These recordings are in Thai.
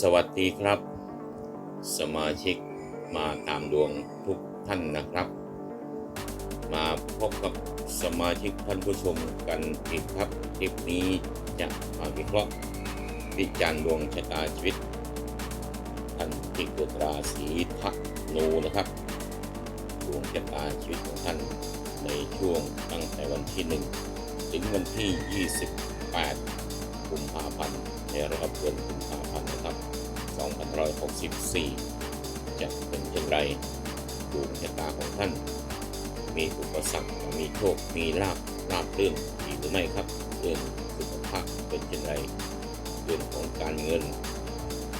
สวัสดีครับ สมาชิกมาตามดวงทุกท่านนะครับ มาพบกับสมาชิกท่านผู้ชมกันอีกครับคลิปนี้จะมาวิเคราะห์วิจารณ์ดวงชะตาชีวิตท่านที่เกิดราศีธนูนะครับดวงชะตาชีวิตของท่านในช่วงตั้งแต่วันที่ 1 ถึงวันที่ 28 กุมภาพันธ์ในรอบเดือนกุมภาพันธ์นะครับ2564 จะเป็นเช่นไรดวงชะตาของท่าน มีอุปสรรคมีโชค มีลาบลาบลื่นดีหรือไม่ครับ เรื่องสุขภาพเป็นเช่นไร เรื่องของการเงิน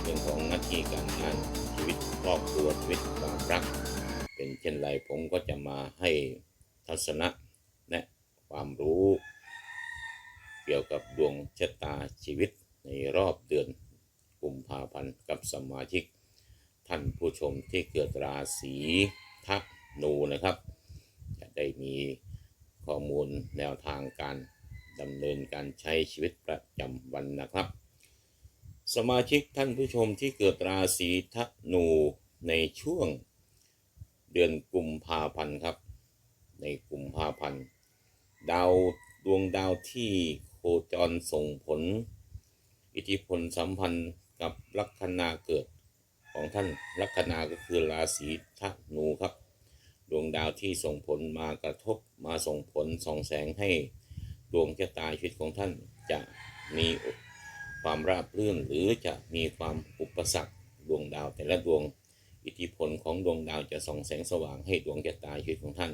เรื่องของหน้าที่การงาน ชีวิตครอบครัวชีวิตความรัก เป็นเช่นไรผมก็จะมาให้ทัศนะและความรู้ เกี่ยวกับดวงชะตาชีวิตในรอบเดือนกุมภาพันธ์กับสมาชิก ท่านผู้ชมที่เกิดราศีธนูนะครับ จะได้มีข้อมูลแนวทางการดำเนินการใช้ชีวิตประจำวันนะครับ สมาชิกท่านผู้ชมที่เกิดราศีธนูในช่วงเดือนกุมภาพันธ์ครับ ในกุมภาพันธ์ดาวดวงดาวที่ โคจรส่งผล อิทธิพลสัมพันธ์กับลัคนาเกิดของท่านลัคนาก็คือราศีธนูครับ ดวงดาวที่ส่งผลมากระทบมาส่งผลส่องแสงให้ดวงชะตาชีวิตของท่านจะมีความราบรื่นหรือจะมีความอุปสรรคดวงดาวแต่ละดวงอิทธิพลของดวงดาวจะส่องแสงสว่างให้ดวงชะตาชีวิตของท่าน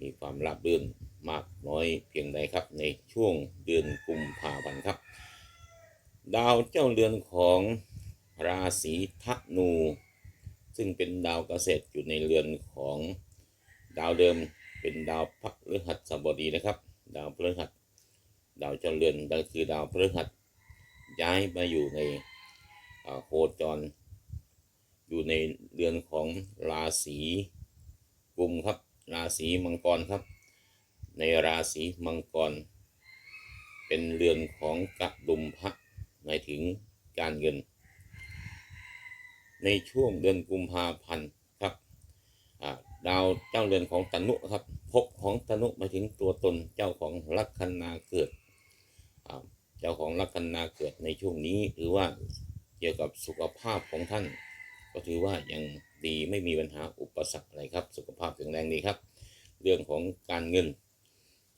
มีความราบรื่น มากน้อยเพียงใดครับในช่วงเดือนกุมภาพันธ์ครับ ดาวเจ้าเรือนของราศีธนู ซึ่งเป็นดาวเกษตรอยู่ในเรือนของดาวเดิมเป็นดาวพฤหัสบดีนะครับ ดาวพฤหัส ดาวเจ้าเรือนก็คือดาวพฤหัส ย้ายมาอยู่ในโคจร อยู่ในเรือนของราศีกุมครับ ราศีมังกรครับ ในราศีมังกร เป็นเรือนของกระดุมพระหมายถึงการเงิน ในช่วงเดือนกุมภาพันธ์ครับดาวเจ้าเรือนของตนุครับภพของตนุหมายถึงตัวตนเจ้าของลัคนาเกิด เจ้าของลัคนาเกิดในช่วงนี้หรือว่าเกี่ยวกับสุขภาพของท่าน ก็ถือว่ายังดีไม่มีปัญหาอุปสรรคอะไรครับ สุขภาพแข็งแรงดีครับ เรื่องของการเงิน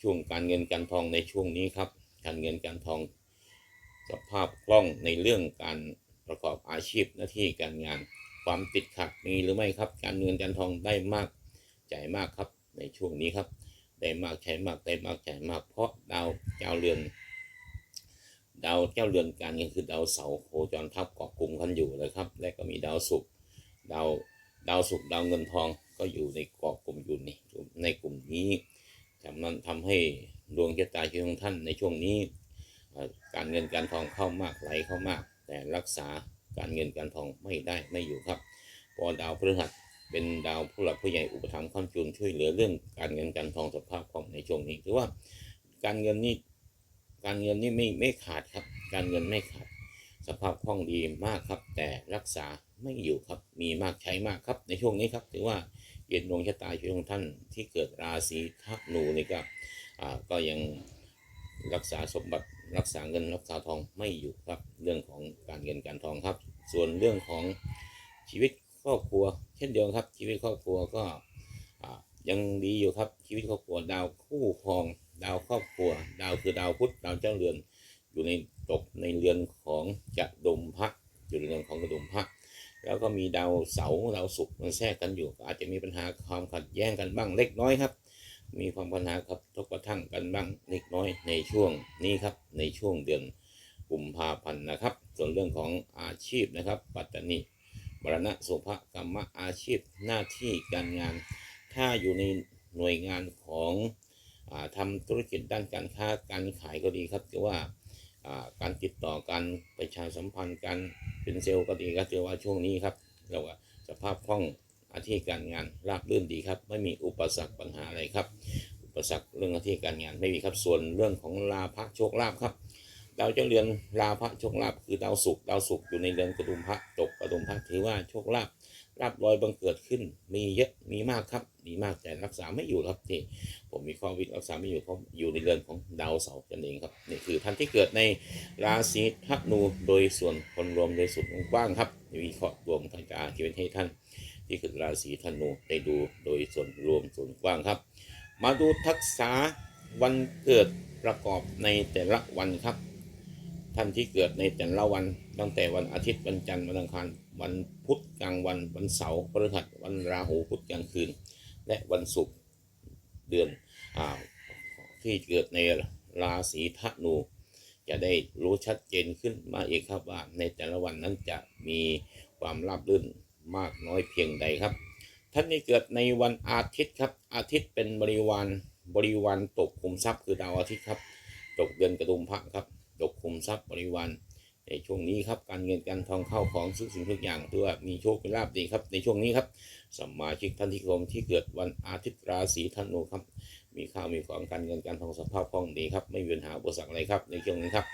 ช่วงการเงินการทองในช่วงนี้ครับ การเงินการทองสภาพคล่องในเรื่องการประกอบอาชีพหน้าที่การงานความติดขัดมีหรือไม่ครับ การเงินการทองได้มากจ่ายมากครับในช่วงนี้ครับ ได้มากใช้มากได้มากจ่ายมากเพราะดาวเจ้าเรือนดาวเจ้าเรือนการเงินคือดาวเสาโคจรทับเกาะกลุ่มกันอยู่เลยครับ และก็มีดาวศุกร์ดาวดาวศุกร์ดาวเงินทองก็อยู่ในเกาะกลุ่มอยู่ในในกลุ่มนี้ ทำนั้นทำให้ดวงชะตาชีวิตของท่านในช่วงนี้ การเงินการทองเข้ามากไหลเข้ามาก แต่รักษาการเงินการทองไม่ได้ไม่อยู่ครับพอดาวพฤหัสเป็นดาวผู้หลักผู้ใหญ่อุปถัมภ์ค้ำจุนช่วยเหลือเรื่องการเงินการทองสภาพคล่องในช่วงนี้ถือว่าการเงินนี่การเงินนี่ไม่ไม่ขาดครับ การเงินไม่ขาด สภาพคล่องดีมากครับ แต่รักษาไม่อยู่ครับมีมากใช้มากครับในช่วงนี้ครับถือว่า เย็นดวงชะตาชีวิตของท่านที่เกิดราศีธนูนี่ก็อ่าก็ยังรักษาสมบัติรักษาเงินรักษาทองไม่อยู่ครับเรื่องของการเงินการทองครับ ส่วนเรื่องของชีวิตครอบครัว เช่นเดียวกันครับ ชีวิตครอบครัวก็อ่ายังดีอยู่ครับชีวิตครอบครัวดาวคู่ครอง ดาวครอบครัว ดาวคือดาวพุธดาวเจ้าเรือน อยู่ในตกในเรือนของกระดมพระอยู่ในเรือนของกระดมพระ แล้วก็มีดาวเสาร์ดาวศุกร์มันแทรกกันอยู่ อาจจะมีปัญหาความขัดแย้งกันบ้างเล็กน้อยครับ มีความปัญหาครับทบกระทั่งกันบ้างเล็กน้อยในช่วงนี้ครับ ในช่วงเดือนกุมภาพันธ์นะครับ ส่วนเรื่องของอาชีพนะครับ ปัตตานีมรณะโสภกรรมอาชีพหน้าที่การงาน ถ้าอยู่ในหน่วยงานของอาทำธุรกิจด้านการค้าการขายก็ดีครับถือว่า การติดต่อการประชาสัมพันธ์การเป็นเซลล์ก็ดีก็ถือว่าช่วงนี้ครับ เราสภาพคล่องอาชีพการงานราบรื่นดีครับ ไม่มีอุปสรรคปัญหาอะไรครับ อุปสรรคเรื่องอาชีพการงานไม่มีครับส่วนเรื่องของลาภโชคลาภครับดาวเจ้าเรือนลาภะโชคลาภคือดาวศุกร์ดาวศุกร์อยู่ในเรือนกระดุมพระตกกระดุมพระถือว่าโชคลาภ ลาภลอยบังเกิดขึ้น มีเยอะมีมากครับ มีมากแต่รักษาไม่อยู่ครับที่ผมมีข้อวิรักษาไม่อยู่เพราะอยู่ในเรือนของดาวเสาร์นั่นเองครับนี่คือท่านที่เกิดในราศีธนูโดยส่วนคนรวมโดยส่วนกว้างครับวิเคราะห์รวมทางการที่เป็นให้ท่าน ที่เกิดราศีธนูได้ดูโดยส่วนรวมส่วนกว้างครับ มาดูทักษะวันเกิดประกอบในแต่ละวันครับ ท่านที่เกิดในแต่ละวันตั้งแต่วันอาทิตย์วันจันทร์วันอังคารวัน พุธกลางวันวันเสาร์พฤหัสวันราหูพุธกลางคืน และวันศุกร์เดือนอ่าที่เกิดในราศีธนู จะได้รู้ชัดเจนขึ้นมาอีกครับว่าในแต่ละวันนั้นจะมีความราบรื่นมากน้อยเพียงใดครับ ท่านที่เกิดในวันอาทิตย์ครับ อาทิตย์เป็นบริวารบริวารตกคุมทรัพย์คือดาวอาทิตย์ครับตกเดือนกระดุมพระครับตกคุมทรัพย์บริวาร ในช่วงนี้ครับการเงินการทองเข้าของทุกสิ่งทุกอย่างถือว่ามีโชคเป็นลาภดีครับในช่วงนี้ครับสมมาชิกท่านที่ชมที่เกิดวันอาทิตย์ราศีธนูครับ มีข้าวมีของการเงินการทองสภาพคล่องดีครับไม่มีปัญหาอุปสรรคอะไรครับในช่วงนี้ครับ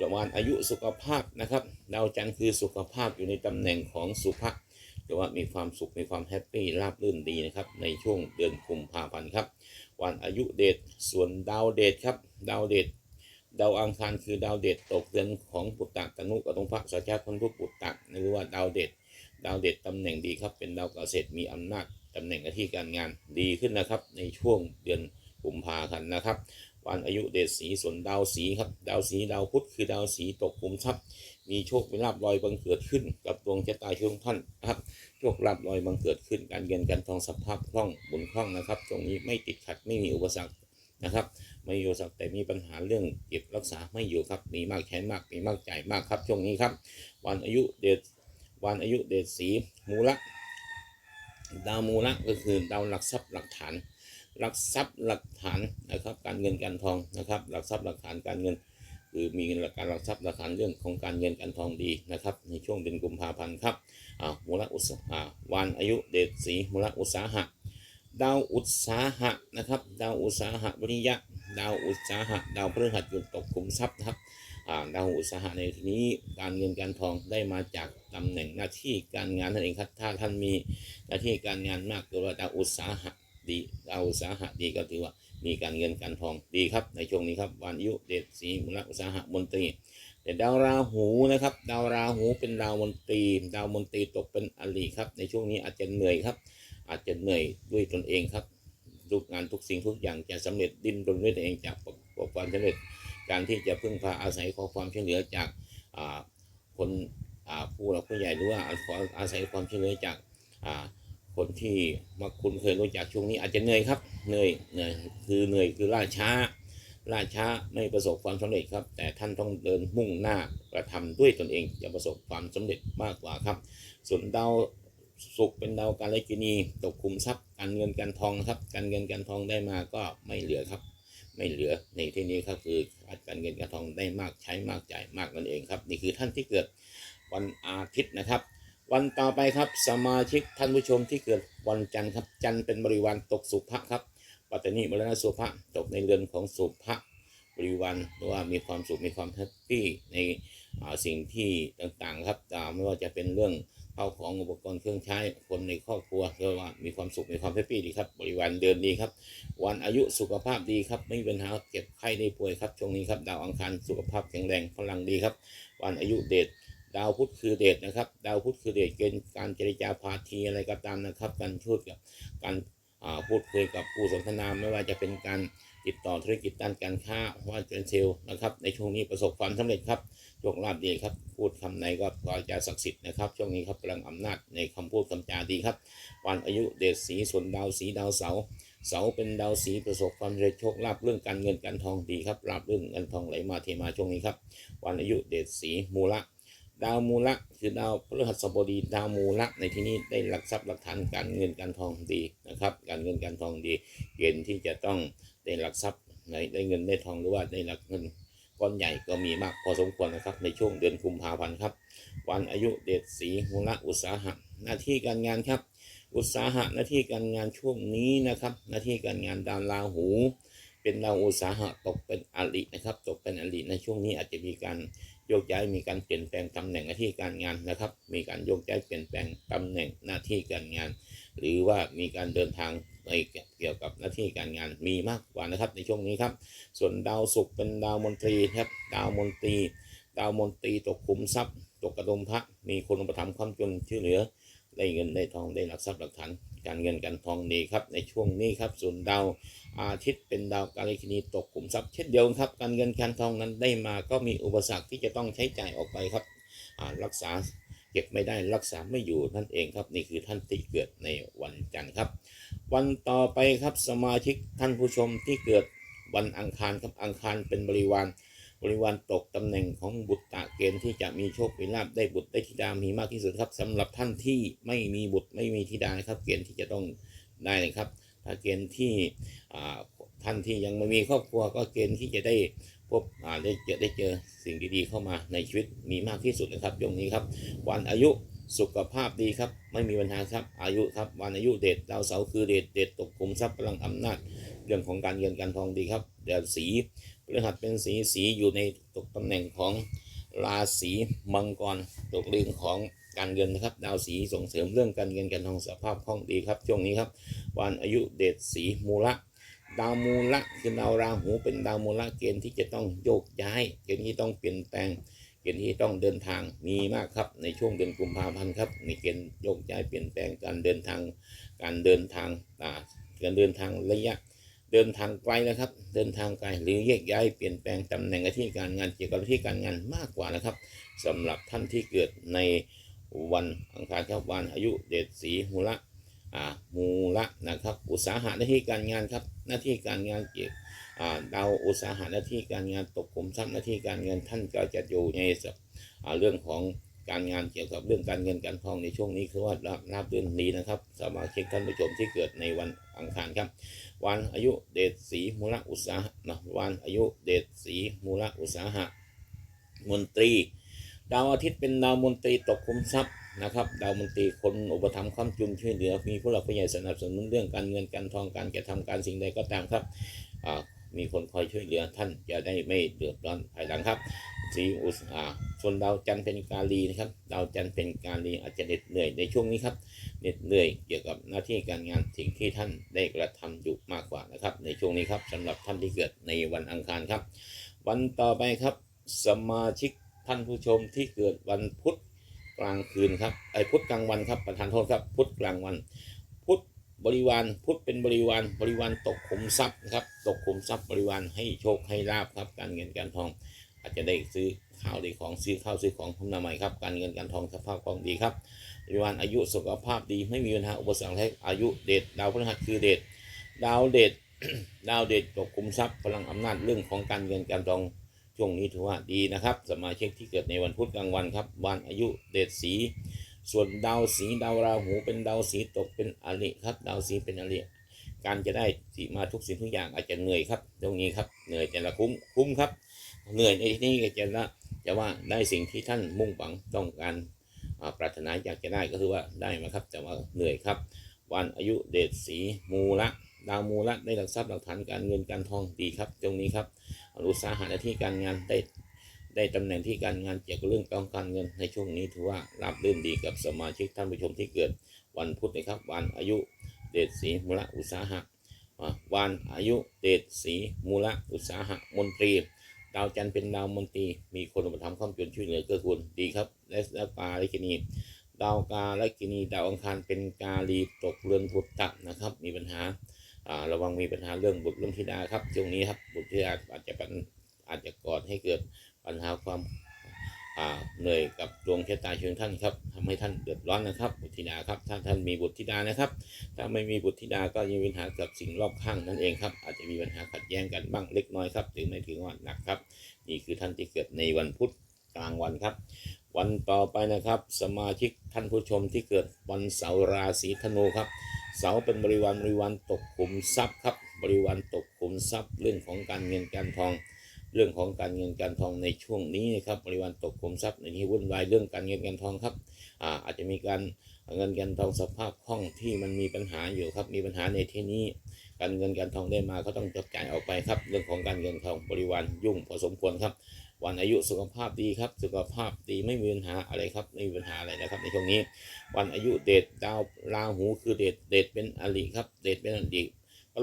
ประมาณอายุสุขภาพนะครับดาวจันทร์คือสุขภาพอยู่ในตำแหน่งของสุภะแต่ว่ามีความสุขมีความแฮปปี้ราบรื่นดีนะครับในช่วงเดือนกุมภาพันธ์ครับวันอายุเดชส่วนดาวเดชครับดาวเดช ดาวอังคารคือดาวเดชตกเดือนของปุตตะตนุกับตรงพระสัจจคนผู้ปุตตะหรือว่าดาวเดชดดาวเดชตำแหน่งดีครับ เป็นดาวเกษตรมีอำนาจตำแหน่งหน้าที่การงานดีขึ้นนะครับ ในช่วงเดือนกุมภาพันธ์นะครับ วันอายุเดชสีส่วนดาวสีครับ ดาวสีดาวพุธคือดาวสีตกคุมทรัพย์ มีโชคมีลาบลอยบังเกิดขึ้น กับดวงชะตาช่วงท่านนะครับ โชคลาภลอยบังเกิดขึ้น การเงินการทองสภาพคล่องบุญคล่องนะครับ ตรงนี้ไม่ติดขัดไม่มีอุปสรรค นะครับไม่มีอุปสรรคแต่มีปัญหาเรื่องเก็บรักษาไม่อยู่ครับมีมากใช้มากมีมากจ่ายมากครับช่วงนี้ครับ วันอายุเดชวันอายุเดชสีมูละดาวมูละก็คือดาวหลักทรัพย์หลักฐานหลักทรัพย์หลักฐานนะครับ การเงินการทองนะครับ หลักทรัพย์หลักฐานการเงินคือมีหลัการหลักทรัพย์หลักฐานเรื่องของการเงินการทองดีนะครับ ในช่วงเดือนกุมภาพันธ์ครับอ่ามูลอุตสาหะวันอายุเดชสีมูลอุตสาหะ ดาวอุตสาหะนะครับ ดาวอุตสาหะวิริยะ ดาวอุตสาหะ ดาวพฤหัสอยู่ตกขุมทรัพย์นะครับดาวอุตสาหะในที่นี้การเงินการทองได้มาจากตำแหน่งหน้าที่การงานนั่นเองครับถ้าท่านมีหน้าที่การงานมากหรือว่าดาวอุตสาหะดีดาวอุตสาหะดีก็ถือว่ามีการเงินการทองดีครับในช่วงนี้ครับวันยุเดชสีมูลอุตสาหะมนตรีแต่ดาวราหูนะครับ ดาวราหูเป็นดาวมนตรี ดาวมนตรีตกเป็นอริครับ ในช่วงนี้อาจจะเหนื่อยครับ อาจจะเหนื่อยด้วยตนเองครับ ทุกงานทุกสิ่งทุกอย่างจะสำเร็จดิ้นรนด้วยตัวเองจากประสบความสำเร็จ การที่จะพึ่งพาอาศัยขอความช่วยเหลือจากคนผู้หลักผู้ใหญ่หรือว่าขออาศัยความช่วยเหลือจากคนที่มาคุ้นเคยรู้จักช่วงนี้อาจจะเหนื่อยครับเหนื่อยเหนื่อยคือเหนื่อยคือล่าช้าล่าช้าไม่ประสบความสำเร็จครับ แต่ท่านต้องเดินมุ่งหน้ากระทำด้วยตนเองจะประสบความสำเร็จมากกว่าครับ ส่วนดาว ศุกร์เป็นดาวการเลกินีตกคุมทรัพย์การเงินการทองครับการเงินการทองได้มาก็ไม่เหลือครับ ไม่เหลือในที่นี้ครับคือการเงินการทองได้มากใช้มากจ่ายมากนั่นเองครับ นี่คือท่านที่เกิดวันอาทิตย์นะครับ วันต่อไปครับสมาชิกท่านผู้ชมที่เกิดวันจันทร์ครับจันทร์เป็นบริวารตกสุภะครับปัตตานีมรณะสุภะตกในเรือนของสุภะบริวารหรือว่ามีความสุขมีความแฮปปี้ในสิ่งที่ต่างๆครับอ่าไม่ว่าจะเป็นเรื่อง ข้าของอุปกรณ์เครื่องใช้คนในครอบครัวเรียกว่ามีความสุขมีความแฮปปี้ดีครับ บริวารเดินดีครับ วันอายุสุขภาพดีครับไม่มีปัญหาเจ็บไข้ได้ป่วยครับช่วงนี้ครับดาวอังคารสุขภาพแข็งแรงพลังดีครับ วันอายุเดชดาวพุธคือเดชนะครับ ดาวพุธคือเดชเกณฑ์การเจรจาพาทีอะไรก็ตามนะครับการพูดกับการพูดคุยกับผู้สนทนาไม่ว่าจะเป็นการติดต่อธุรกิจด้านการค้าว่าจะเป็นเซลล์นะครับ ในช่วงนี้ประสบความสำเร็จครับ โชคลาภดีครับ พูดคำไหนก็ก็จะศักดิ์สิทธิ์นะครับ ช่วงนี้ครับพลังอำนาจในคำพูดคำจาดีครับ วันอายุเดชสีส่วนดาวสีดาวเสา เสาเป็นดาวสีประสบความสำเร็จโชคลาภเรื่องการเงินการทองดีครับลาภเรื่องเงินทองไหลมาเทมาช่วงนี้ครับ วันอายุเดชสีมูละดาวมูละคือดาวพฤหัสบดีดาวมูละในที่นี้ได้หลักทรัพย์หลักฐานการเงินการทองดีนะครับ การเงินการทองดี เกณฑ์ที่จะต้องได้หลักทรัพย์ในได้เงินได้ทองหรือว่าได้หลักเงิน ก้อนใหญ่ก็มีมากพอสมควรนะครับ ในช่วงเดือนกุมภาพันธ์ครับ วันอายุเดชสีมูละอุตสาหะหน้าที่การงานครับ อุตสาหะหน้าที่การงานช่วงนี้นะครับ หน้าที่การงานดาวราหู เป็นดาวอุตสาหะตกเป็นอรินะครับ ตกเป็นอริในช่วงนี้อาจจะมีการโยกย้ายมีการเปลี่ยนแปลงตำแหน่งหน้าที่การงานนะครับ มีการโยกย้ายเปลี่ยนแปลงตำแหน่งหน้าที่การงาน หรือว่ามีการเดินทาง ในเกี่ยวกับหน้าที่การงานมีมากกว่านะครับ ในช่วงนี้ครับ ส่วนดาวศุกร์เป็นดาวมนตรีครับดาวมนตรี ดาวมนตรีตกขุมทรัพย์ ตกกระดมพระมีคนอุปถัมภ์ความจนช่วยเหลือ ได้เงินได้ทองได้หลักทรัพย์หลักฐานการเงินการทองดีครับ ในช่วงนี้ครับ ส่วนดาวอาทิตย์เป็นดาวการคณีตกขุมทรัพย์เช่นเดียวครับ การเงินการทองนั้นได้มาก็มีอุปสรรคที่จะต้องใช้จ่ายออกไปครับอ่ารักษา เก็บไม่ได้รักษาไม่อยู่นั่นเองครับ นี่คือท่านที่เกิดในวันจันทร์ครับ วันต่อไปครับสมาชิกท่านผู้ชมที่เกิดวันอังคารครับอังคารเป็นบริวารบริวารตกตำแหน่งของบุตรตะเกณฑ์ที่จะมีโชคมีลาภได้บุตรได้ธิดามีมากที่สุดครับสำหรับท่านที่ไม่มีบุตรไม่มีธิดานะครับ เกณฑ์ที่จะต้องได้นะครับถ้าเกณฑ์ที่ ท่านที่ยังไม่มีครอบครัวก็เกณฑ์ที่จะได้พบอ่าได้เจอได้เจอสิ่งดีๆเข้ามาในชีวิตมีมากที่สุดนะครับช่วงนี้ครับ วันอายุสุขภาพดีครับ ไม่มีปัญหาครับอายุครับวันอายุเดชดาวเสาร์คือเดชเดชตกขุมทรัพย์พลังอำนาจเรื่องของการเงินการทองดีครับเดี๋ยวสีพฤหัสเป็นสีสีอยู่ในตกตำแหน่งของราศีมังกรตกเรื่องของการเงินนะครับ ดาวสีส่งเสริมเรื่องการเงินการทองสภาพคล่องดีครับช่วงนี้ครับวันอายุเดชสีมูละ ดาวมูละคือดาวราหูเป็นดาวมูละเกณฑ์ที่จะต้องโยกย้าย เกณฑ์ที่ต้องเปลี่ยนแปลง เกณฑ์ที่ต้องเดินทางมีมากครับ ในช่วงเดือนกุมภาพันธ์ครับในเกณฑ์โยกย้ายเปลี่ยนแปลงการเดินทาง การเดินทางอ่การเดินทางระยะ เดินทางไกลนะครับ เดินทางไกลหรือแยกย้ายเปลี่ยนแปลงตำแหน่งที่การงานเกี่ยวกับที่การงานมากกว่านะครับสำหรับท่านที่เกิดในวันอังคารครับวันอายุเดชสีมูละ มูละนะครับ อุตสาหะหน้าที่การงานครับ หน้าที่การงานเกี่ยวอ่าดาวอุตสาหะหน้าที่การงานตกกลุ่มทรัพย์หน้าที่การเงินท่านก็จะอยู่ในสอ่าเรื่องของการงานเกี่ยวกับเรื่องการเงินการทองในช่วงนี้คือว่าราบราบรื่นดีนะครับสมาชิกท่านผู้ชมที่เกิดในวันอังคารครับ วันอายุเดชสีมูลอุตสาหะนะวันอายุเดชสีมูลอุตสาหะมนตรี ดาวอาทิตย์เป็นดาวมนตรีตกคุมทรัพย์ นะครับดาวมนตรีคนอุปถัมภ์ค้ำจุนช่วยเหลือมีผู้หลักผู้ใหญ่สนับสนุนเรื่องการเงินการทองการกระทำการสิ่งใดก็ตามครับมีคนคอยช่วยเหลือท่านจะได้ไม่เดือดร้อนภายหลังครับสีอุตสาส่วนดาวจันทร์เป็นกาลีนะครับดาวจันทร์เป็นกาลีอาจจะเหน็ดเหนื่อยในช่วงนี้ครับเหน็ดเหนื่อยเกี่ยวกับหน้าที่การงานสิ่งที่ท่านได้กระทำอยู่มากกว่านะครับ ในช่วงนี้ครับสำหรับท่านที่เกิดในวันอังคารครับ วันต่อไปครับ สมาชิกท่านผู้ชมที่เกิดวันพุธ กลางคืนครับไอ้พุธกลางวันครับประธานโทษครับพุธกลางวัน พุธบริวารพุธเป็นบริวารบริวารตกขุมทรัพย์นะครับตกขุมทรัพย์บริวารให้โชคให้ลาบครับ การเงินการทอง อาจจะได้ซื้อข้าวได้ของซื้อข้าวซื้อของทำนาใหม่ครับการเงินการทองสภาพคล่องดีครับบริวารอายุสุขภาพดีไม่มีปัญหาอุปสรรคอายุเดชดาวพฤหัสคือเดชดาวเดชดาวเดชตกคุมทรัพย์พลังอำนาจเรื่องของการเงินการทอง ช่วงนี้ถือว่าดีนะครับ สมาชิกที่เกิดในวันพุธกลางวันครับวันอายุเดชสี ส่วนดาวสีดาวราหูเป็นดาวสีตกเป็นอริครับ ดาวสีเป็นอริการจะได้สีมาทุกสิ่งทุกอย่างอาจจะเหนื่อยครับตรงนี้ครับเหนื่อยแต่ละคุ้มคุ้มครับ เหนื่อยในที่นี้ก็จะละจะว่าได้สิ่งที่ท่านมุ่งหวังต้องการปรารถนาอยากจะได้ก็คือว่าได้มาครับ แต่ว่าเหนื่อยครับ วันอายุเดชสีมูละดาวมูละได้หลักทรัพย์หลักฐานการเงินการทองดีครับ ตรงนี้ครับ อุตสาหะหน้าที่การงานได้ได้ตำแหน่งที่การงานเกี่ยวกับเรื่องของการเงินในช่วงนี้ถือว่าราบรื่นดีกับสมาชิกท่านผู้ชมที่เกิดวันพุธนะครับวันอายุเดชสีมูละอุตสาหะวันอายุเดชสีมูละอุตสาหะมนตรี ดาวจันทร์เป็นดาวมนตรี มีคนอุปถัมภ์ข้ามจนช่วยเหลือเกื้อกูลดีครับ และและกาละกินีดาวกาละกินีดาวอังคารเป็นกาลีตกเรือนพุทธะนะครับ มีปัญหา ระวังมีปัญหาเรื่องบุตรเรื่องธิดาครับช่วงนี้ครับบุตรธิดาอาจจะเป็นอาจจะก่อให้เกิดปัญหาความเหนื่อยกับดวงชะตาเชิงท่านครับทำให้ท่านเดือดร้อนนะครับบุตรธิดาครับถ้าท่านมีบุตรธิดานะครับ ถ้าไม่มีบุตรธิดาก็ยังมีปัญหากับสิ่งรอบข้างนั่นเองครับอาจจะมีปัญหาขัดแย้งกันบ้างเล็กน้อยครับถึงไม่ถึงว่าหนักครับ นี่คือท่านที่เกิดในวันพุธกลางวันครับ วันต่อไปนะครับ สมาชิกท่านผู้ชมที่เกิดวันเสาร์ราศีธนูครับ เสาเป็นบริวารบริวารตกขุมทรัพย์ครับ บริวารตกขุมทรัพย์ เรื่องของการเงินการทอง เรื่องของการเงินการทองในช่วงนี้นะครับ บริวารตกขุมทรัพย์ในที่วุ่นวายเรื่องการเงินการทองครับอาอาจจะมีการเงินการทองสภาพคล่องที่มันมีปัญหาอยู่ครับ มีปัญหาในที่นี้ การเงินการทองได้มาก็ต้องจับจ่ายออกไปครับ เรื่องของการเงินทองบริวารยุ่งพอสมควรครับ วันอายุสุขภาพดีครับ สุขภาพดีไม่มีปัญหาอะไรครับไม่มีปัญหาอะไรนะครับ ในช่วงนี้ วันอายุเดชดาวราหูคือเดชเดชเป็นอริครับ เดชเป็นอริ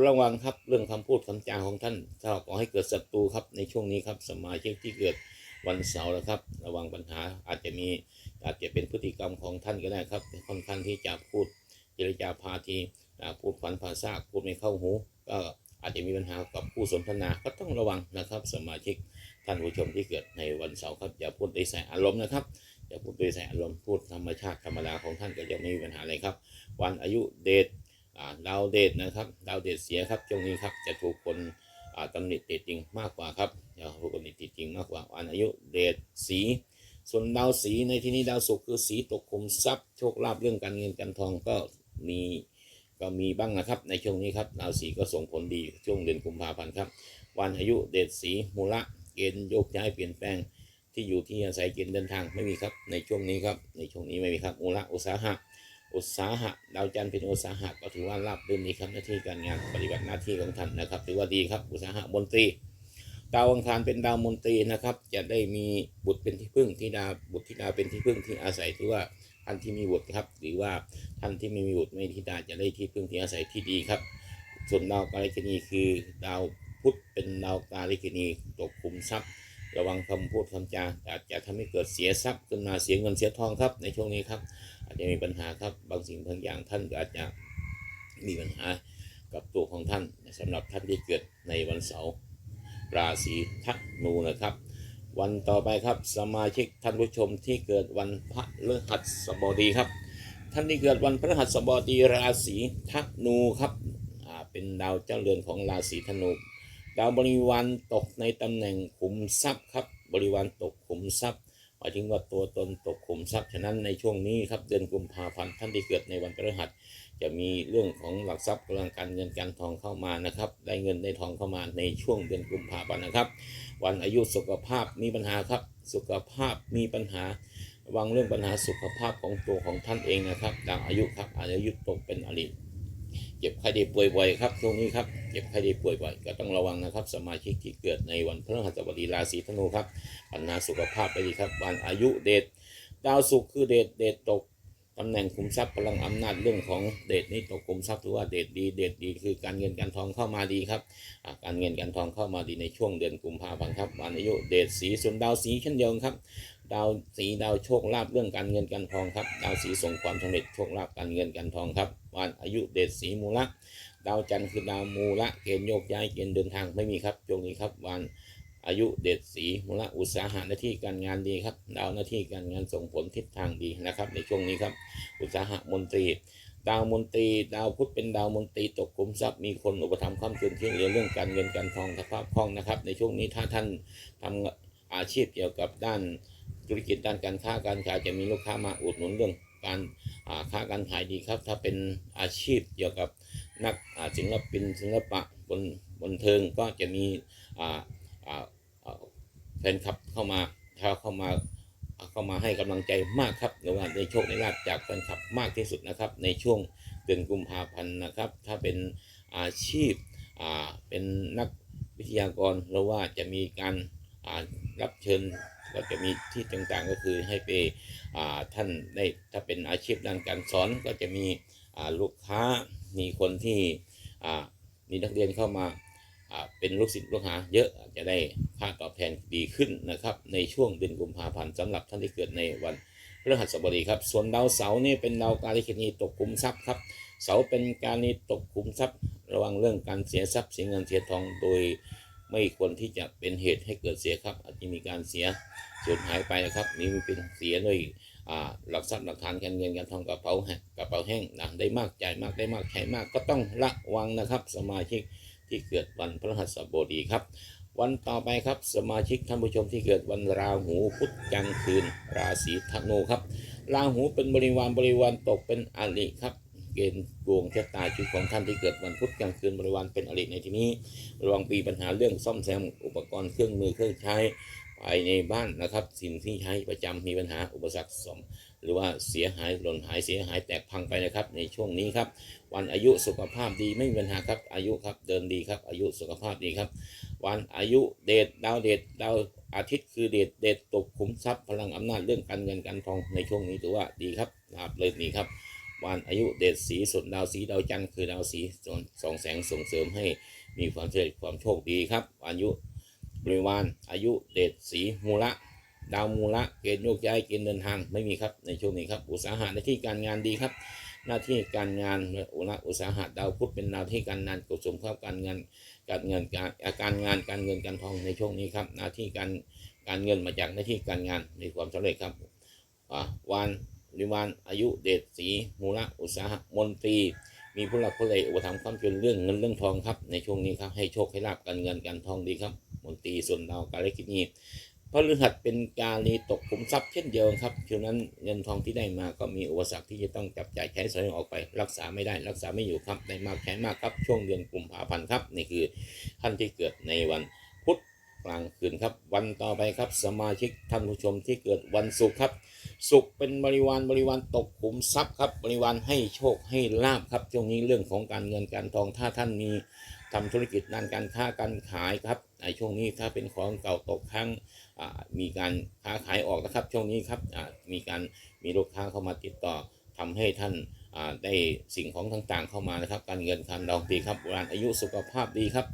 ระวังครับเรื่องคำพูดคำจาของท่านถ้าก่อให้เกิดศัตรูครับในช่วงนี้ครับสมาชิกที่เกิดวันเสาร์นะครับ ระวังปัญหาอาจจะมีอาจจะเป็นพฤติกรรมของท่านก็ได้ครับค่อนข้างที่จะพูดเจรจาพาทีพูดฝันภาษาพูดไม่เข้าหู ก็อาจจะมีปัญหากับผู้สนทนาก็ต้องระวังนะครับ สมาชิก ท่านผู้ชมที่เกิดในวันเสาร์ครับอย่าพูดโดยใส่อารมณ์นะครับอย่าพูดโดยใส่อารมณ์พูดธรรมชาติธรรมดาของท่านก็จะไม่มีปัญหาอะไรครับ วันอายุเดชดาวเดชนะครับดาวเดชเสียครับช่วงนี้ครับจะถูกคนตำหนิติจริงมากกว่าครับจะถูกตำหนิติจริงมากกว่าวันอายุเดชสีส่วนดาวสีในที่นี้ดาวศุกร์คือสีตกขุมทรัพย์โชคลาภเรื่องการเงินการทองก็มีก็มีบ้างนะครับ ในช่วงนี้ครับดาวสีก็ส่งผลดีช่วงเดือนกุมภาพันธ์ครับ วันอายุเดชสีมูละ เกณฑ์โยกย้ายเปลี่ยนแปลงที่อยู่ที่อาศัยเกณฑ์เดินทางไม่มีครับในช่วงนี้ครับในช่วงนี้ไม่มีครับมูละอุตสาหะอุตสาหะดาวจันทร์เป็นอุตสาหะก็ถือว่าราบรื่นดีครับหน้าที่การงานปฏิบัติหน้าที่ของท่านนะครับถือว่าดีครับอุตสาหะมนตรีดาวอังคารเป็นดาวมนตรีนะครับ จะได้มีบุตรเป็นที่พึ่งที่ดาบุตรธิดาเป็นที่พึ่งที่อาศัยถือว่าท่านที่มีบุตรครับ หรือว่าท่านที่ไม่มีบุตรไม่ธิดาจะได้ที่พึ่งที่อาศัยที่ดีครับ ส่วนดาวกาลิกนีคือดาว พุธเป็นดาวกาลิกนีตกคุมทรัพย์ ระวังคำพูดคำจาอาจจะทำให้เกิดเสียทรัพย์ขึ้นมาเสียเงินเสียทองครับ ในช่วงนี้ครับ อาจจะมีปัญหาครับบางสิ่งบางอย่างท่านอาจจะมีปัญหากับตัวของท่านสำหรับท่านที่เกิดในวันเสาร์ราศีธนูนะครับ วันต่อไปครับสมาชิกท่านผู้ชมที่เกิดวันพระฤหัสบดีครับ ท่านที่เกิดวันพฤหัสบดีราศีธนูครับเป็นดาวเจ้าเรือนของราศีธนู ดาวบริวารตกในตำแหน่งขุมทรัพย์ครับ บริวารตกขุมทรัพย์หมายถึงว่าตัวตนตกขุมทรัพย์ฉะนั้นในช่วงนี้ครับเดือนกุมภาพันธ์ท่านที่เกิดในวันพฤหัสจะมีเรื่องของหลักทรัพย์กำลังการเงินการทองเข้ามานะครับ ได้เงินได้ทองเข้ามาในช่วงเดือนกุมภาพันธ์นะครับ วันอายุสุขภาพมีปัญหาครับ สุขภาพมีปัญหาระวังเรื่องปัญหาสุขภาพของตัวของท่านเองนะครับดาวอายุครับอายุตกเป็นอริ เจ็บไข้ได้ป่วยบ่อยครับช่วงนี้ครับเจ็บไข้ได้ป่วยบ่อยก็ต้องระวังนะครับ สมาชิกที่เกิดในวันพฤหัสบดีราศีธนูครับปัญหาสุขภาพไปดีครับ วันอายุเดชดาวศุกร์คือเดชเดชตกตำแหน่งคุมทรัพย์พลังอำนาจเรื่องของเดชนี่ตกคุมทรัพย์ถือว่าเดชดีเดชดีคือการเงินการทองเข้ามาดีครับการเงินการทองเข้ามาดีในช่วงเดือนกุมภาพันธ์ครับวันอายุเดชสีส่วนดาวสีเช่นเดียวกันครับดาวสีดาวโชคลาภเรื่องการเงินการทองครับ ดาวสีส่งความสำเร็จโชคลาภการเงินการทองครับ วันอายุเดชสีมูละดาวจันทร์คือดาวมูละเกณฑ์โยกย้ายเกณฑ์เดินทางไม่มีครับช่วงนี้ครับวันอายุเดชสีมูละอุตสาหะหน้าที่การงานดีครับ ดาวหน้าที่การงานส่งผลทิศทางดีนะครับ ในช่วงนี้ครับ อุตสาหะมนตรี ดาวมนตรี ดาวพุธเป็นดาวมนตรีตกคุมทรัพย์มีคนอุปถัมภ์ค้ำจุนที่เหลือเรื่องการเงินการทองสภาพคล่องนะครับ ในช่วงนี้ถ้าท่านทำอาชีพเกี่ยวกับด้านธุรกิจด้านการค้าการขายจะมีลูกค้ามาอุดหนุนเรื่อง การค้าการขายดีครับ ถ้าเป็นอาชีพเกี่ยวกับนักศิลปินศิลปะบนบนเทิงก็จะมีแฟนคลับเข้ามาถ้าเข้ามาเข้ามาให้กำลังใจมากครับหรือว่าได้โชคได้ลาภจากแฟนคลับมากที่สุดนะครับ ในช่วงเดือนกุมภาพันธ์นะครับ ถ้าเป็นอาชีพเป็นนักวิทยากรหรือว่าจะมีการรับเชิญ ก็จะมีที่ต่างๆก็คือให้ไปท่านได้ถ้าเป็นอาชีพด้านการสอนก็จะมีลูกค้ามีคนที่มีนักเรียนเข้ามาเป็นลูกศิษย์ลูกหาเยอะจะได้ค่าตอบแทนดีขึ้นนะครับ ในช่วงเดือนกุมภาพันธ์สำหรับท่านที่เกิดในวันพฤหัสบดีครับ ส่วนดาวเสาร์นี่เป็นดาวการลิขินีตกคุมทรัพย์ครับ เสาเป็นการนี้ตกคุมทรัพย์ ระวังเรื่องการเสียทรัพย์เสียเงินเสียทองโดยไม่ควรที่จะเป็นเหตุให้เกิดเสียครับ อาจจะมีการเสีย สูญหายไปนะครับ นี่มันเป็นเสียด้วยหลักทรัพย์หลักฐานการเงินการทองกระเป๋าแห้งกระเป๋าแห้งนะได้มากจ่ายมากได้มากใช้มากก็ต้องระวังนะครับ สมาชิกที่เกิดวันพฤหัสบดีครับ วันต่อไปครับสมาชิกท่านผู้ชมที่เกิดวันราหูพุธกลางคืน ราศีธนูครับ ราหูเป็นบริวารบริวารตกเป็นอริครับเกณฑ์ดวงชะตาชีวิตของท่านที่เกิดวันพุธกลางคืนบริวารเป็นอริในที่นี้ระวังปีปัญหาเรื่องซ่อมแซมอุปกรณ์เครื่องมือเครื่องใช้ ภายในบ้านนะครับ สิ่งที่ใช้ประจำมีปัญหาอุปสรรคสมหรือว่าเสียหายหล่นหายเสียหายแตกพังไปนะครับ ในช่วงนี้ครับวันอายุสุขภาพดีไม่มีปัญหาครับอายุครับเดินดีครับ อายุสุขภาพดีครับ วันอายุเดชดาวเดชดาวอาทิตย์คือเดชเดชตกขุมทรัพย์พลังอำนาจเรื่องการเงินการทองในช่วงนี้ถือว่าดีครับนะครับเลยนี่ครับวันอายุเดชสีส่วนดาวสีดาวจันทร์คือดาวสีส่วนสองแสงส่งเสริมให้มีความเจริญความโชคดีครับอายุ บริวารอายุเดชสีมูละ ดาวมูละเกณฑ์โยกย้ายเกณฑ์เดินทางไม่มีครับในช่วงนี้ครับอุตสาหะในที่การงานดีครับ หน้าที่การงานอุณอุตสาหะดาวพุธเป็นดาวที่การงานกดสมเข้าการงานการเงินการอาการงานการเงินการทองในช่วงนี้ครับ หน้าที่การการเงินมาจากหน้าที่การงานมีความสำเร็จครับอ่าวันริวานอายุเดชสีมูละอุตสาหะมนตรี มีผู้หลักผู้ใหญ่อุปถัมภ์ความเป็นเรื่องเงินเรื่องทองครับ ในช่วงนี้ครับให้โชคให้ลาบการเงินการทองดีครับมนตรีส่วนดาวการเลกินีพระฤหัสเป็นกาลีตกขุมทรัพย์เช่นเดียวครับฉะนั้นเงินทองที่ได้มาก็มีอุปสรรคที่จะต้องจับจ่ายใช้สอยออกไป รักษาไม่ได้รักษาไม่อยู่ครับได้มากใช้มากครับช่วงเดือนกุมภาพันธ์ครับนี่คือท่านที่เกิดในวัน กลางคืนครับ วันต่อไปครับ สมาชิกท่านผู้ชมที่เกิดวันศุกร์ครับสุขเป็นบริวารบริวารตกขุมทรัพย์ครับ บริวารให้โชคให้ลาบครับช่วงนี้เรื่องของการเงินการทองถ้าท่านมีทำธุรกิจด้านการค้าการขายครับในช่วงนี้ถ้าเป็นของเก่าตกค้างอ่ามีการค้าขายออกนะครับ ช่วงนี้ครับอ่ามีการมีลูกค้าเข้ามาติดต่อทำให้ท่านอ่าได้สิ่งของต่างๆเข้ามานะครับ การเงินการดองดีครับโบราณอายุสุขภาพดีครับ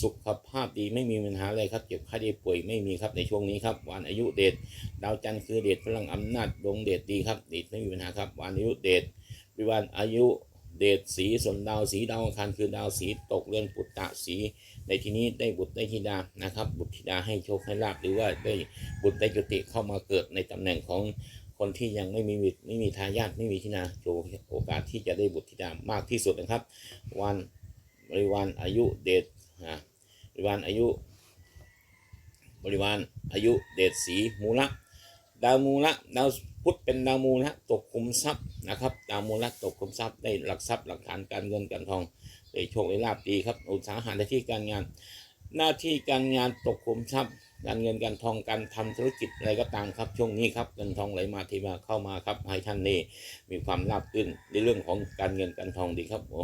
สุขภาพดีไม่มีปัญหาเลยครับเจ็บไข้ได้ป่วยไม่มีครับในช่วงนี้ครับวันอายุเดชดาวจันทร์คือเดชพลังอำนาจดวงเดชดีครับเดชไม่มีปัญหาครับวันอายุเดชวิวันอายุเดชสีส่วนดาวสีดาวอังคารคือดาวสีตกเรือนปุตตะสี ในที่นี้ได้บุตรได้ธิดานะครับ บุตรธิดาให้โชคให้ลาบหรือว่าได้บุตรได้จุติเข้ามาเกิดในตำแหน่งของคนที่ยังไม่มีไม่มีทายาทไม่มีธินาโชว์โอกาสที่จะได้บุตรธิดามากที่สุดนะครับ วันบริวารอายุเดช อ่าบริวารอายุ บริวารอายุเดชสีมูละดาวมูละดาวพุธเป็นดาวมูละตกคุมทรัพย์นะครับดาวมูละตกคุมทรัพย์ได้หลักทรัพย์หลักฐานการเงินการทองได้โชคได้ลาบดีครับอุตสาหะในที่การงาน หน้าที่การงานตกคุมทรัพย์ การเงินการทองการทำธุรกิจอะไรก็ตามครับช่วงนี้ครับเงินทองไหลมาที่มาเข้ามาครับให้ท่านนี่มีความราบรื่นในเรื่องของการเงินการทองดีครับโอ้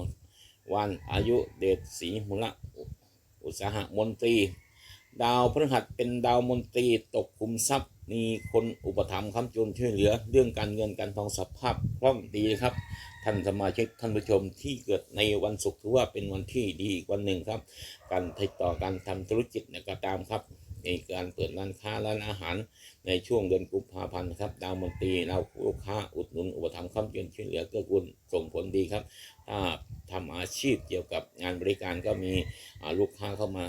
วันอายุเดชสีมูละ อุตสาหะมนตรี ดาวพฤหัสเป็นดาวมนตรีตกคุมทรัพย์ มีคนอุปถัมภ์ค้ำจุนช่วยเหลือ เรื่องการเงินการทองสภาพคล่องดีครับ ท่านสมาชิกท่านผู้ชมที่เกิดในวันศุกร์ถือว่าเป็นวันที่ดีอีกวันหนึ่งครับ การติดต่อการทำธุรกิจเนี่ยก็ตามครับในการเปิดร้านค้าร้านอาหารในช่วงเดือนกุมภาพันธ์ครับดาวมนตรีเราลูกค้าอุดหนุนอุปถัมภ์ค้ำจุนช่วยเหลือเกื้อกูลส่งผลดีครับ ถ้าทำอาชีพเกี่ยวกับงานบริการก็มีลูกค้าเข้ามา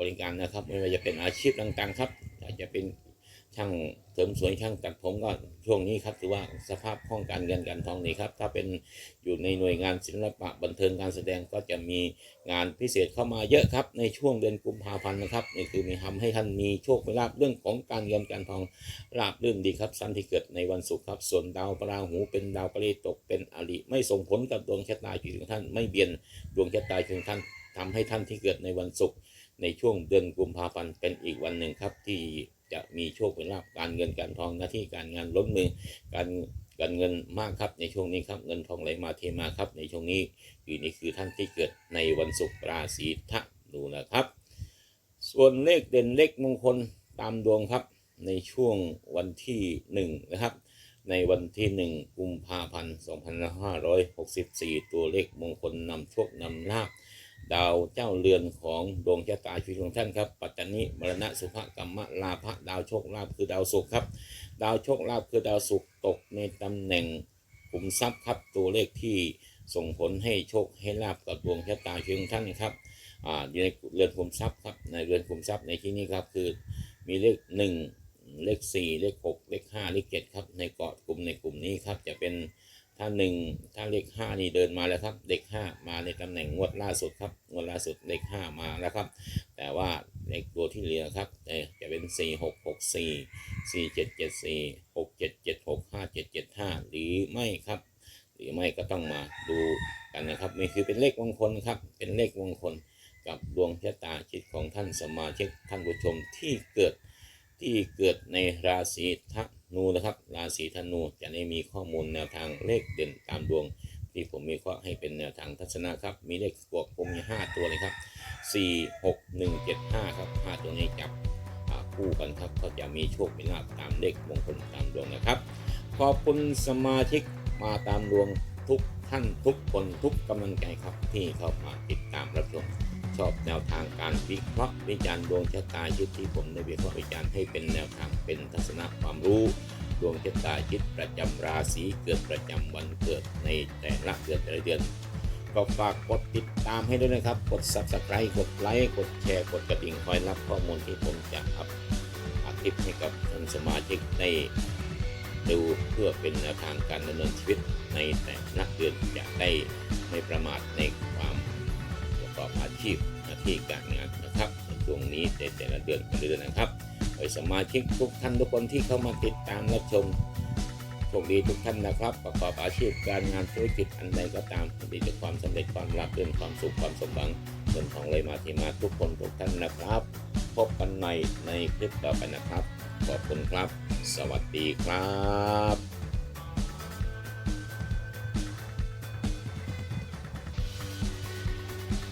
บริการนะครับ ไม่ว่าจะเป็นอาชีพต่างๆครับอาจจะเป็น ช่างเสริมสวยช่างตัดผมก็ช่วงนี้ครับถือว่าสภาพคล่องการเงินการทองนี่ครับ ถ้าเป็นอยู่ในหน่วยงานศิลปะบันเทิงการแสดงก็จะมีงานพิเศษเข้ามาเยอะครับ ในช่วงเดือนกุมภาพันธ์นะครับนี่คือมีทำให้ท่านมีโชคมีลาภเรื่องของการเงินการทองราบรื่นดีครับสันที่เกิดในวันศุกร์ครับ ส่วนดาวพราหูเป็นดาวกระเรตกเป็นอริไม่ส่งผลกับดวงชะตาชีวิตของท่านไม่เบียนดวงชะตาชีวิตของท่านทำให้ท่านที่เกิดในวันศุกร์ในช่วงเดือนกุมภาพันธ์เป็นอีกวันหนึ่งครับที่ จะมีโชคเป็นลาภการเงินการทองหน้าที่การงานล้นมือการการเงินมากครับในช่วงนี้ครับเงินทองไหลมาเทมาครับในช่วงนี้คือนี่คือท่านที่เกิดในวันศุกร์ราศีทะดูนะครับ ส่วนเลขเด่นเลขมงคลตามดวงครับในช่วงวันที่หนึ่งนะครับในวันที่หนึ่งกุมภาพันธ์ 2564 ตัวเลขมงคลนำโชคนำลาภ ดาวเจ้าเรือนของดวงชะตาชีวิตของท่านครับ ปัตตานิมรณะสุภกรรมลาภดาวโชคลาภคือดาวศุกร์ครับ ดาวโชคลาภคือดาวศุกร์ตกในตำแหน่งขุมทรัพย์ครับตัวเลขที่ส่งผลให้โชคให้ลาภกับดวงชะตาชีวิตของท่านครับอ่าอยู่ในเรือนขุมทรัพย์ครับในเรือนขุมทรัพย์ในที่นี้ครับคือมีเลขหนึ่งเลขสี่เลขหกเลขห้าเลขเจ็ดครับในเกาะกลุ่มในกลุ่มนี้ครับจะเป็น ถ้าหนึ่งถ้าเลขห้านี่เดินมาแล้วครับเลขห้ามาในตำแหน่งงวดล่าสุดครับงวดล่าสุดเลขห้ามาแล้วครับ แต่ว่าเลขตัวที่เหลือครับเอจะเป็นสี่หกหกสี่สี่เจ็ดเจ็ดสี่หกเจ็ดเจ็ดหกห้าเจ็ดเจ็ดห้าหรือไม่ครับ หรือไม่ก็ต้องมาดูกันนะครับนี่คือเป็นเลขมงคลครับเป็นเลขมงคลกับดวงชะตาชีวิตของท่านสมาชิกท่านผู้ชมที่เกิดที่เกิดในราศีทะนูนะครับราศีธนูจะได้มีข้อมูลแนวทางเลขเด่นตามดวง ที่ผมมีข้อให้เป็นแนวทางทัศนะครับ มีเลขบวกผมมีห้าตัวเลยครับสี่หกหนึ่งเจ็ดห้าครับห้าตัวนี้จับคู่กันครับก็จะมีโชคมีลาภตามเลขมงคลตามดวงนะครับ ขอบคุณสมาชิกมาตามดวงทุกท่านทุกคนทุกกำลังใจครับที่เข้ามาติดตามรับชม ชอบแนวทางการวิเคราะห์วิจารณ์ดวงชะตาชีวิตที่ผมได้วิเคราะห์วิจารณ์ให้เป็นแนวทางเป็นทัศนะความรู้ ดวงชะตาชีวิตประจำราศีเกิดประจำวันเกิดในแต่ละเดือนแต่ละเดือนก็ฝากกดติดตามให้ด้วยนะครับ กด subscribe กดไลค์ กดแชร์ กดกระดิ่งคอยรับข้อมูลที่ผมจะอัพอาทิตย์ให้กับท่านสมาชิกได้ดูเพื่อเป็นแนวทางการดำเนินชีวิตในแต่ละเดือนจะได้ไม่ประมาทในความ อบอาชีพหน้าที่การงานนะครับในช่วงนี้ในแต่ละเดือนแต่ละเดือนนะครับโดยสมาชิกทุกท่านทุกคนที่เข้ามาติดตามรับชมโชคดีทุกท่านนะครับ ประกอบอาชีพการงานธุรกิจอันใดก็ตามที่จะความสำเร็จความรับเรื่องความสุขความสมหวังเงินทองเลยมาที่มาทุกคนทุกท่านนะครับ พบกันใหม่ในคลิปต่อไปนะครับ ขอบคุณครับ สวัสดีครับ